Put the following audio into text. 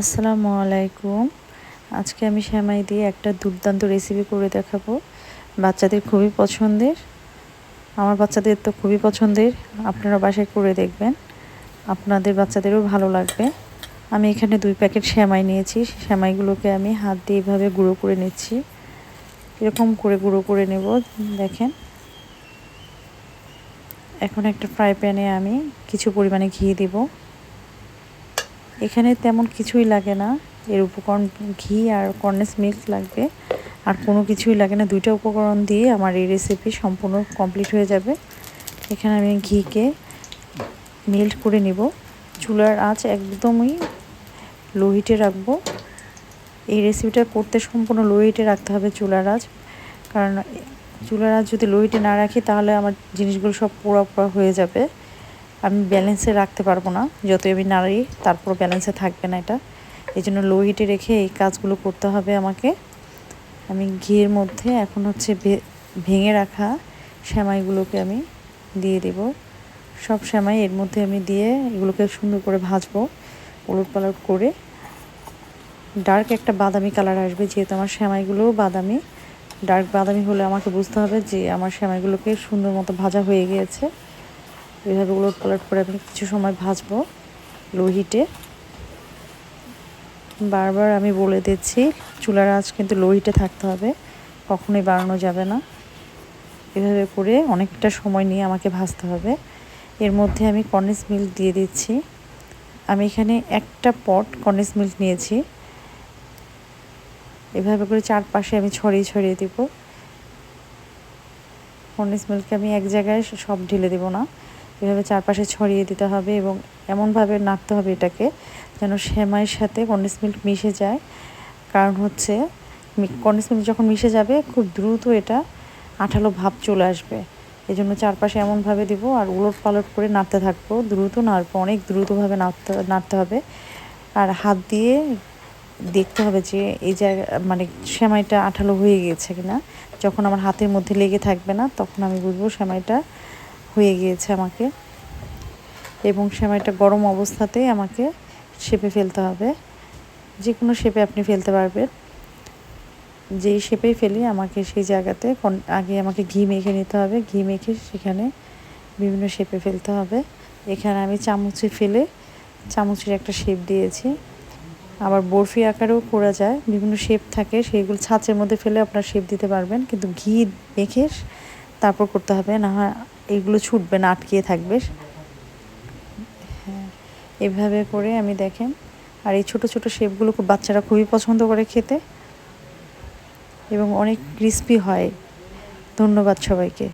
আসসালামু আলাইকুম। আজকে আমি শ্যামাই দিয়ে একটা দুর্দান্ত রেসিপি করে দেখাবো। বাচ্চাদের খুবই পছন্দের। আমার বাচ্চাদের তো খুবই পছন্দের। আপনারা বাসায় করে দেখবেন। আপনাদের বাচ্চাদেরও ভালো লাগবে। আমি এখানে দুই প্যাকেট শ্যামাই নিয়েছি। শ্যামাইগুলোকে আমি হাত দিয়ে এভাবে গুঁড়ো করে নিচ্ছি। এরকম করে গুঁড়ো করে নেব, দেখেন। এখন একটা ফ্রাই প্যানে আমি কিছু পরিমাণে ঘি দিব। এখানে তেমন কিছুই লাগে না। এর উপকরণ ঘি আর কর্নেস মিল্ক লাগবে। আর কোনো কিছুই লাগে না। দুইটা উপকরণ দিয়ে আমার এই রেসিপি সম্পূর্ণ কমপ্লিট হয়ে যাবে। এখানে আমি ঘিকে মেল্ট করে নিব। চুলার আঁচ একদমই লো হিটে রাখব। এই রেসিপিটা করতে সম্পূর্ণ লো হিটে রাখতে হবে চুলার আঁচ। কারণ চুলার আঁচ যদি লো হিটে না রাখি, তাহলে আমার জিনিসগুলো সব পোড়া পোড়া হয়ে যাবে। আমি ব্যালেন্সে রাখতে পারব না। যতই আমি নাড়ি তারপর ব্যালেন্সে থাকবে না এটা। এই জন্য লো হিটে রেখে এই কাজগুলো করতে হবে আমাকে। আমি ঘিয়ের মধ্যে এখন হচ্ছে ভেঙে রাখা সেমাইগুলোকে আমি দিয়ে দেব। সব সেমাই এর মধ্যে আমি দিয়ে এগুলোকে সুন্দর করে ভাজবো উলট পালট করে। ডার্ক একটা বাদামি কালার আসবে, যেহেতু আমার সেমাইগুলোও বাদামি। ডার্ক বাদামি হলে আমাকে বুঝতে হবে যে আমার সেমাইগুলোকে সুন্দর মতো ভাজা হয়ে গিয়েছে। এভাবে উলট পালট করে আমি কিছু সময় ভাজবো লো হিটে বারবার আমি বলে দিচ্ছি, চুলার আঁচ কিন্তু লো হিটে থাকতে হবে, কখনোই বাড়ানো যাবে না। এভাবে করে অনেকটা সময় নিয়ে আমাকে ভাজতে হবে। এর মধ্যে আমি কর্নেস মিল্ক দিয়ে দিচ্ছি। আমি এখানে একটা পট কর্নেস মিল্ক নিয়েছি। এভাবে করে চারপাশে আমি ছড়িয়ে ছড়িয়ে দিব। কর্নেস মিল্ককে আমি এক জায়গায় সব ঢেলে দেবো না। এভাবে চারপাশে ছড়িয়ে দিতে হবে এবং এমনভাবে নাড়তে হবে এটাকে যেন সেমাইয়ের সাথে কন্ডেন্স মিল্ক মিশে যায়। কারণ হচ্ছে কন্ডেন্স মিল্ক যখন মিশে যাবে, খুব দ্রুত এটা আঠালো ভাব চলে আসবে। এই জন্য চারপাশে এমনভাবে দিব আর উলট পালট করে নাড়তে থাকব। দ্রুত নাড়বো, অনেক দ্রুতভাবে নাড়তে নাড়তে হবে। আর হাত দিয়ে দেখতে হবে যে এই জায়গা মানে সেমাইটা আঠালো হয়ে গিয়েছে কিনা। যখন আমার হাতের মধ্যে লেগে থাকবে না, তখন আমি বুঝব সেমাইটা হয়ে গিয়েছে আমাকে। এবং সেমাইটা গরম অবস্থাতেই আমাকে শেপে ফেলতে হবে। যে কোনো শেপে আপনি ফেলতে পারবেন। যেই শেপেই ফেলি আমাকে সেই জায়গাতে আগে আমাকে ঘি মেখে নিতে হবে। ঘি মেখে সেখানে বিভিন্ন শেপে ফেলতে হবে। এখানে আমি চামচে ফেলে চামচের একটা শেপ দিয়েছি। আবার বরফি আকারেও করা যায়। বিভিন্ন শেপ থাকে। সেইগুলো ছাঁচের মধ্যে ফেলে আপনার শেপ দিতে পারবেন। কিন্তু ঘি মেখে তারপর করতে হবে। না হয় এগুলো ছুটবে না, আটকিয়ে থাকবে। হ্যাঁ এভাবে করে আমি দেখেন, আর এই ছোট ছোট শেপগুলো খুব বাচ্চারা খুবই পছন্দ করে খেতে। এবং অনেক ক্রিস্পি হয়। ধন্যবাদ সবাইকে।